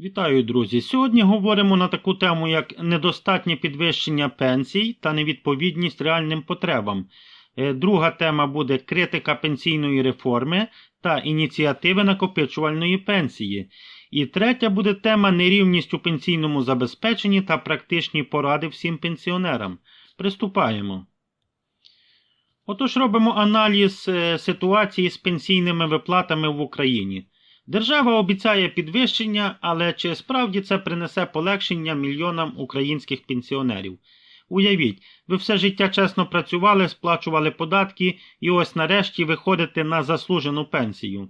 Вітаю, друзі! Сьогодні говоримо на таку тему, як недостатнє підвищення пенсій та невідповідність реальним потребам. Е, Друга тема буде критика пенсійної реформи та ініціативи накопичувальної пенсії. І третя буде тема нерівність у пенсійному забезпеченні та практичні поради всім пенсіонерам. Приступаємо. Отож робимо аналіз е, ситуації з пенсійними виплатами в Україні. Держава обіцяє підвищення, але чи справді це принесе полегшення мільйонам українських пенсіонерів? Уявіть, ви все життя чесно працювали, сплачували податки і ось нарешті виходите на заслужену пенсію.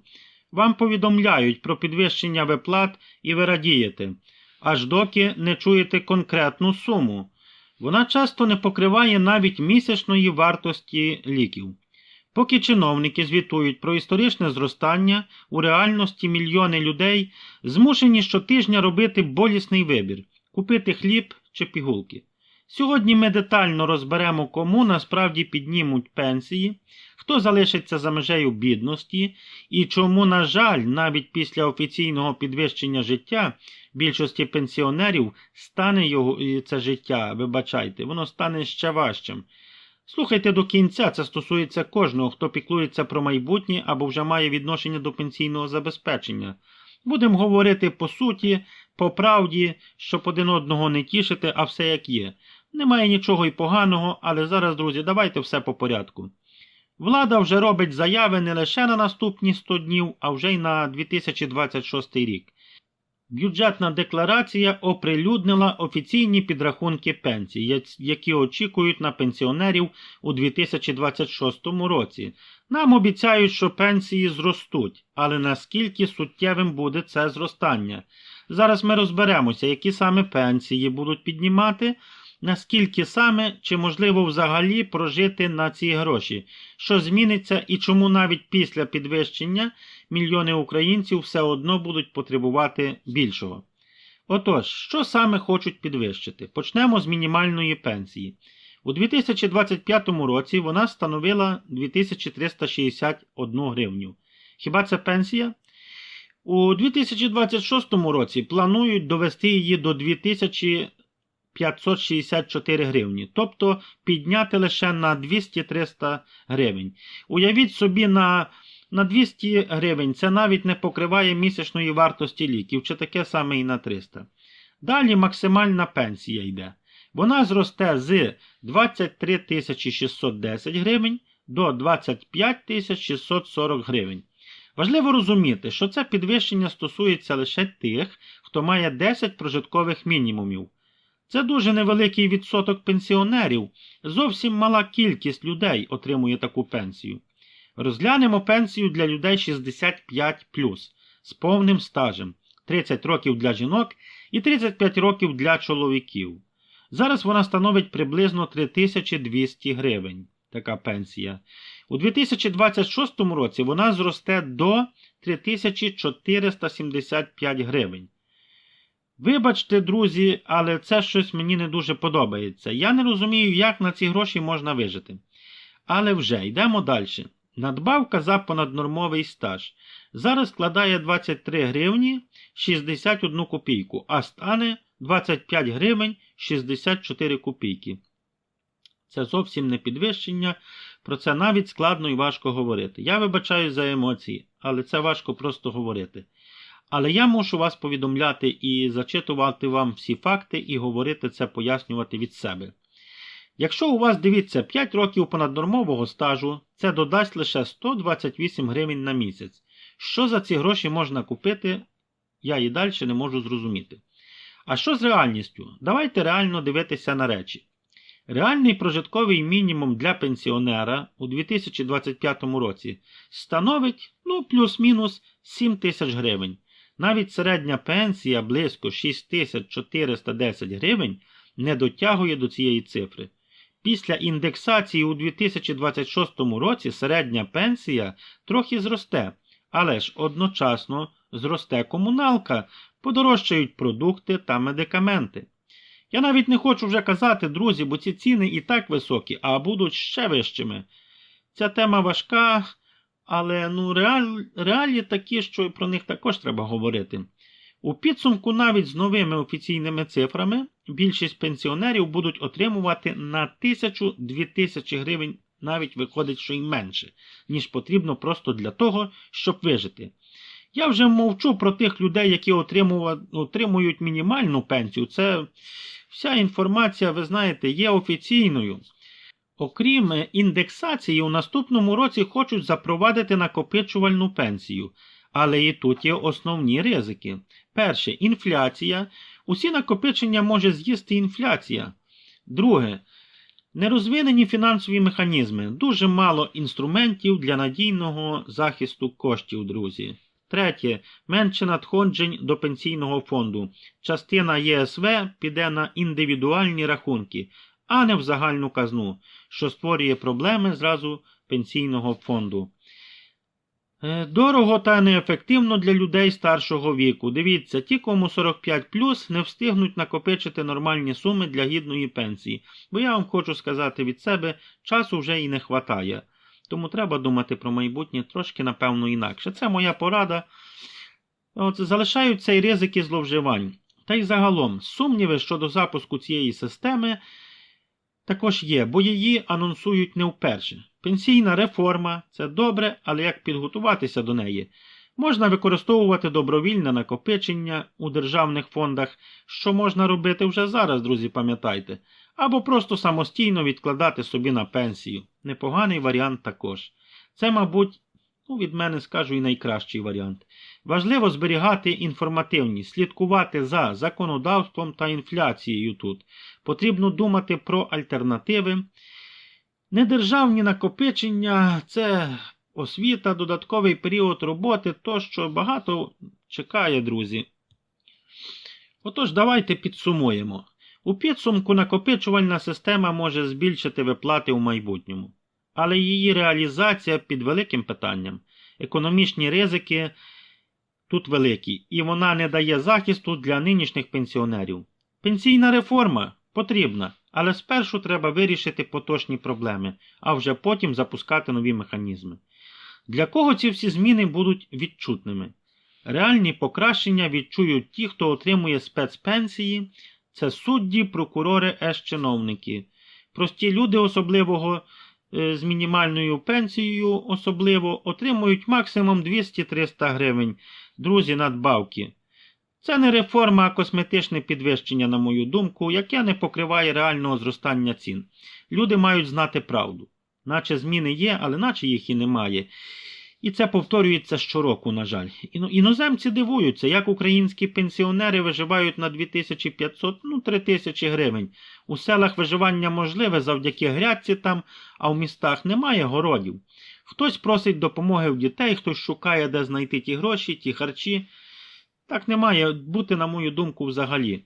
Вам повідомляють про підвищення виплат і ви радієте, аж доки не чуєте конкретну суму. Вона часто не покриває навіть місячної вартості ліків. Поки чиновники звітують про історичне зростання, у реальності мільйони людей змушені щотижня робити болісний вибір купити хліб чи пігулки. Сьогодні ми детально розберемо, кому насправді піднімуть пенсії, хто залишиться за межею бідності і чому, на жаль, навіть після офіційного підвищення життя більшості пенсіонерів стане його це життя, вибачайте, воно стане ще важчим. Слухайте до кінця, це стосується кожного, хто піклується про майбутнє або вже має відношення до пенсійного забезпечення. Будемо говорити по суті, по правді, щоб один одного не тішити, а все як є. Немає нічого і поганого, але зараз, друзі, давайте все по порядку. Влада вже робить заяви не лише на наступні 100 днів, а вже й на 2026 рік. Бюджетна декларація оприлюднила офіційні підрахунки пенсій, які очікують на пенсіонерів у 2026 році. Нам обіцяють, що пенсії зростуть, але наскільки суттєвим буде це зростання? Зараз ми розберемося, які саме пенсії будуть піднімати, наскільки саме чи можливо взагалі прожити на ці гроші, що зміниться і чому навіть після підвищення мільйони українців все одно будуть потребувати більшого. Отож, що саме хочуть підвищити? Почнемо з мінімальної пенсії. У 2025 році вона становила 2361 гривню. Хіба це пенсія? У 2026 році планують довести її до 2564 гривні, тобто підняти лише на 200-300 гривень. Уявіть собі, на, на 200 гривень це навіть не покриває місячної вартості ліків, чи таке саме і на 300. Далі максимальна пенсія йде. Вона зросте з 23 610 гривень до 25 640 гривень. Важливо розуміти, що це підвищення стосується лише тих, хто має 10 прожиткових мінімумів. Це дуже невеликий відсоток пенсіонерів, зовсім мала кількість людей отримує таку пенсію. Розглянемо пенсію для людей 65 з повним стажем 30 років для жінок і 35 років для чоловіків. Зараз вона становить приблизно 3200 гривень. Така пенсія. У 2026 році вона зросте до 3475 гривень. Вибачте, друзі, але це щось мені не дуже подобається. Я не розумію, як на ці гроші можна вижити. Але вже йдемо далі. Надбавка за понаднормовий стаж. Зараз складає 23 гривні 61 копійку, а стане 25 гривень 64 копійки. Це зовсім не підвищення, про це навіть складно і важко говорити. Я вибачаю за емоції, але це важко просто говорити. Але я мушу вас повідомляти і зачитувати вам всі факти і говорити це, пояснювати від себе. Якщо у вас дивіться 5 років понаднормового стажу, це додасть лише 128 гривень на місяць. Що за ці гроші можна купити, я і далі не можу зрозуміти. А що з реальністю? Давайте реально дивитися на речі. Реальний прожитковий мінімум для пенсіонера у 2025 році становить ну, плюс-мінус 7 тисяч гривень. Навіть середня пенсія близько 6410 гривень не дотягує до цієї цифри. Після індексації у 2026 році середня пенсія трохи зросте, але ж одночасно зросте комуналка, подорожчають продукти та медикаменти. Я навіть не хочу вже казати, друзі, бо ці ціни і так високі, а будуть ще вищими. Ця тема важка, але ну, реаль, реалії такі, що про них також треба говорити. У підсумку навіть з новими офіційними цифрами більшість пенсіонерів будуть отримувати на 1000-2000 гривень, навіть виходить, що й менше, ніж потрібно просто для того, щоб вижити. Я вже мовчу про тих людей, які отримують мінімальну пенсію. Це вся інформація, ви знаєте, є офіційною. Окрім індексації, у наступному році хочуть запровадити накопичувальну пенсію. Але і тут є основні ризики. Перше інфляція. Усі накопичення може з'їсти інфляція. Друге нерозвинені фінансові механізми. Дуже мало інструментів для надійного захисту коштів, друзі. Третє менше надходжень до пенсійного фонду. Частина ЄСВ піде на індивідуальні рахунки, а не в загальну казну, що створює проблеми зразу пенсійного фонду. Е, Дорого та неефективно для людей старшого віку. Дивіться, ті, кому 45 не встигнуть накопичити нормальні суми для гідної пенсії. Бо я вам хочу сказати від себе, часу вже і не вистачає. Тому треба думати про майбутнє трошки, напевно, інакше. Це моя порада. От, залишаються і зловживань. Та й загалом, сумніви щодо запуску цієї системи також є, бо її анонсують не вперше. Пенсійна реформа це добре, але як підготуватися до неї? Можна використовувати добровільне накопичення у державних фондах, що можна робити вже зараз, друзі, пам'ятайте, або просто самостійно відкладати собі на пенсію. Непоганий варіант також. Це, мабуть, ну, від мене скажу і найкращий варіант. Важливо зберігати інформативність, слідкувати за законодавством та інфляцією тут. Потрібно думати про альтернативи. Недержавні накопичення це освіта, додатковий період роботи, то що багато чекає, друзі. Отож, давайте підсумуємо. У підсумку накопичувальна система може збільшити виплати у майбутньому, але її реалізація під великим питанням. Економічні ризики тут великі, і вона не дає захисту для нинішніх пенсіонерів. Пенсійна реформа потрібна, але спершу треба вирішити поточні проблеми, а вже потім запускати нові механізми. Для кого ці всі зміни будуть відчутними? Реальні покращення відчують ті, хто отримує спецпенсії, це судді, прокурори, еш-чиновники. Прості люди особливого з мінімальною пенсією особливо отримують максимум 200-300 гривень. Друзі, надбавки. Це не реформа, а косметичне підвищення, на мою думку, яке не покриває реального зростання цін. Люди мають знати правду. Наче зміни є, але наче їх і немає. І це повторюється щороку, на жаль. Іно- Іноземці дивуються, як українські пенсіонери виживають на 2500, ну 3000 гривень. У селах виживання можливе завдяки грядці там, а в містах немає городів. Хтось просить допомоги в дітей, хтось шукає, де знайти ті гроші, ті харчі. Так не має бути, на мою думку, взагалі.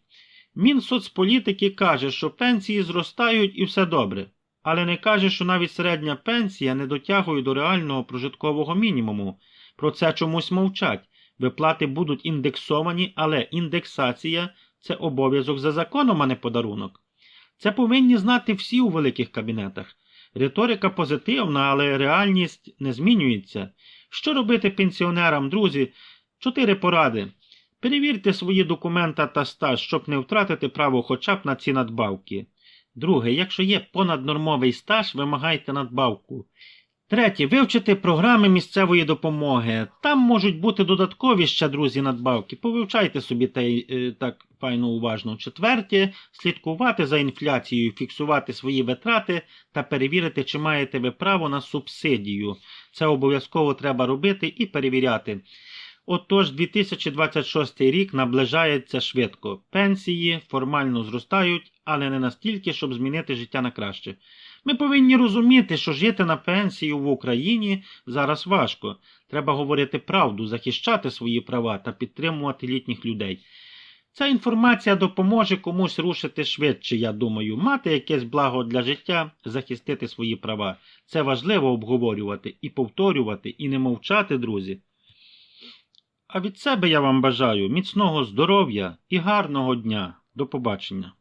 Мінсоцполітики каже, що пенсії зростають і все добре, але не каже, що навіть середня пенсія не дотягує до реального прожиткового мінімуму. Про це чомусь мовчать. Виплати будуть індексовані, але індексація це обов'язок за законом, а не подарунок. Це повинні знати всі у великих кабінетах. Риторика позитивна, але реальність не змінюється. Що робити пенсіонерам, друзі? Чотири поради. Перевірте свої документи та стаж, щоб не втратити право хоча б на ці надбавки. Друге, якщо є понаднормовий стаж, вимагайте надбавку. Третє, вивчити програми місцевої допомоги. Там можуть бути додаткові ще, друзі, надбавки. Повивчайте собі те е, так файно уважно. Четверте, слідкувати за інфляцією, фіксувати свої витрати та перевірити, чи маєте ви право на субсидію. Це обов'язково треба робити і перевіряти. Отож, 2026 рік наближається швидко. Пенсії формально зростають, але не настільки, щоб змінити життя на краще. Ми повинні розуміти, що жити на пенсію в Україні зараз важко. Треба говорити правду, захищати свої права та підтримувати літніх людей. Ця інформація допоможе комусь рушити швидше, я думаю, мати якесь благо для життя, захистити свої права. Це важливо обговорювати і повторювати, і не мовчати, друзі. А від себе я вам бажаю міцного здоров'я і гарного дня. До побачення.